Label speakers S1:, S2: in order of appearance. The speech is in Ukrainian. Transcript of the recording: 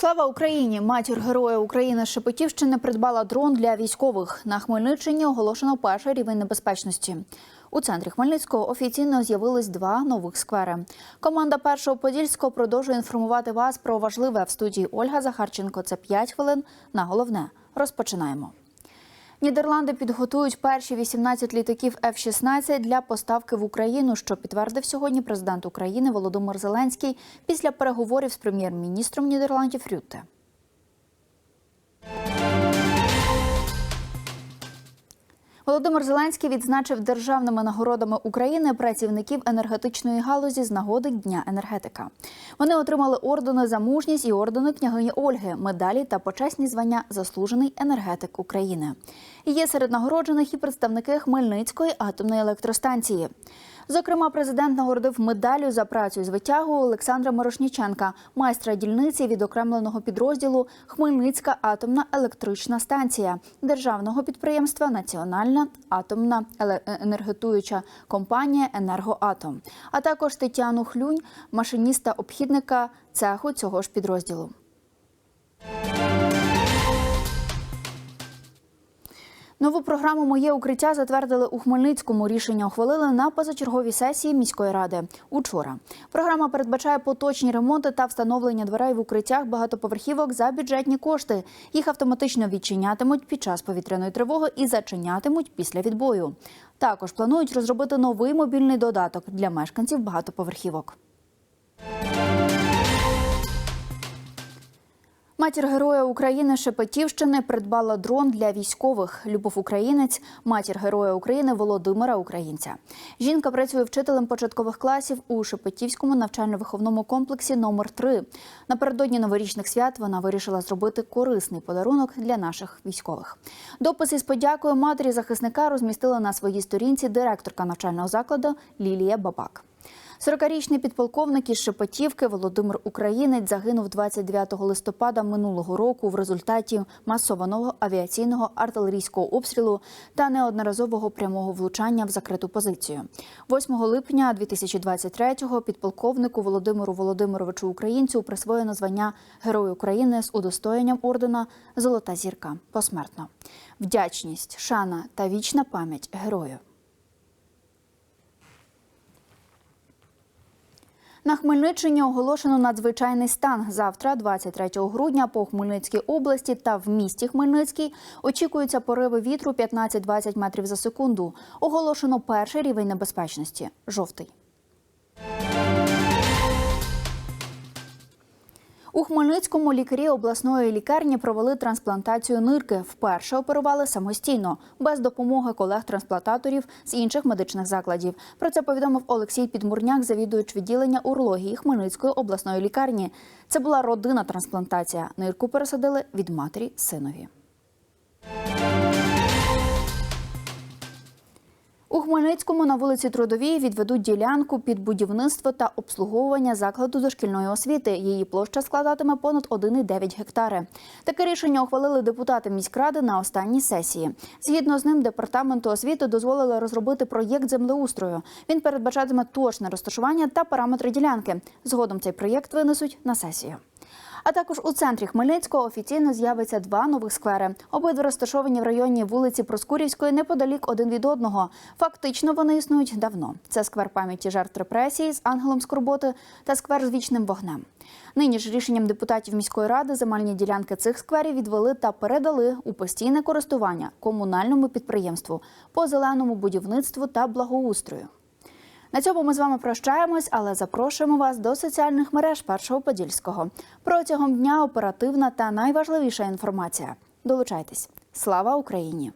S1: Слава Україні! Матір Героя України Шепетівщини придбала дрон для військових. На Хмельниччині оголошено перший рівень небезпечності. У центрі Хмельницького офіційно з'явились два нових сквери. Команда першого подільського продовжує інформувати вас про важливе в студії Ольга Захарченко. Це 5 хвилин. На головне розпочинаємо. Нідерланди підготують перші 18 літаків F-16 для поставки в Україну, що підтвердив сьогодні президент України Володимир Зеленський після переговорів з прем'єр-міністром Нідерландів Рютте. Володимир Зеленський відзначив державними нагородами України працівників енергетичної галузі з нагоди Дня енергетика. Вони отримали ордени за мужність і ордени княгині Ольги, медалі та почесні звання Заслужений енергетик України. Є серед нагороджених і представники Хмельницької атомної електростанції. Зокрема, президент нагородив медаллю за працю з витягу Олександра Морошніченка, майстра дільниці відокремленого підрозділу Хмельницька атомна електрична станція державного підприємства Національна атомна енергетуюча компанія Енергоатом, а також Тетяну Хлюнь, машиніста обхідника цеху цього ж підрозділу. Нову програму Моє укриття затвердили у Хмельницькому. Рішення ухвалили на позачерговій сесії міської ради. Учора програма передбачає поточні ремонти та встановлення дверей в укриттях багатоповерхівок за бюджетні кошти. Їх автоматично відчинятимуть під час повітряної тривоги і зачинятимуть після відбою. Також планують розробити новий мобільний додаток для мешканців багатоповерхівок. Матір Героя України Шепетівщини придбала дрон для військових. Любов Українець, матір Героя України Володимира Українця. Жінка працює вчителем початкових класів у Шепетівському навчально-виховному комплексі номер 3 Напередодні новорічних свят вона вирішила зробити корисний подарунок для наших військових. Допис із подякою матері захисника розмістила на своїй сторінці директорка навчального закладу Лілія Бабак. 40-річний підполковник із Шепетівки Володимир Українець загинув 29 листопада минулого року в результаті масованого авіаційного артилерійського обстрілу та неодноразового прямого влучання в закриту позицію. 8 липня 2023-го підполковнику Володимиру Володимировичу Українцю присвоєно звання Герой України з удостоєнням ордена Золота зірка посмертно. Вдячність, шана та вічна пам'ять герою. На Хмельниччині оголошено надзвичайний стан. Завтра, 23 грудня, по Хмельницькій області та в місті Хмельницький очікуються пориви вітру 15-20 метрів за секунду. Оголошено перший рівень небезпечності жовтий. У Хмельницькому лікарі обласної лікарні провели трансплантацію нирки. Вперше оперували самостійно, без допомоги колег-трансплантаторів з інших медичних закладів. Про це повідомив Олексій Підмурняк, завідувач відділення урології Хмельницької обласної лікарні. Це була родинна трансплантація. Нирку пересадили від матері синові. Хмельницькому на вулиці Трудовій відведуть ділянку під будівництво та обслуговування закладу дошкільної освіти. Її площа складатиме понад 1,9 гектари. Таке рішення ухвалили депутати міськради на останній сесії. Згідно з ним, департаменту освіти дозволили розробити проєкт землеустрою. Він передбачатиме точне розташування та параметри ділянки. Згодом цей проєкт винесуть на сесію. А також у центрі Хмельницького офіційно з'явиться два нових сквери. Обидва розташовані в районі вулиці Проскурівської неподалік один від одного. Фактично вони існують давно. Це сквер пам'яті жертв репресії з ангелом Скорботи та сквер з вічним вогнем. Нині ж рішенням депутатів міської ради земельні ділянки цих скверів відвели та передали у постійне користування комунальному підприємству по зеленому будівництву та благоустрою. На цьому ми з вами прощаємось, але запрошуємо вас до соціальних мереж Першого Подільського. Протягом дня оперативна та найважливіша інформація. Долучайтесь. Слава Україні!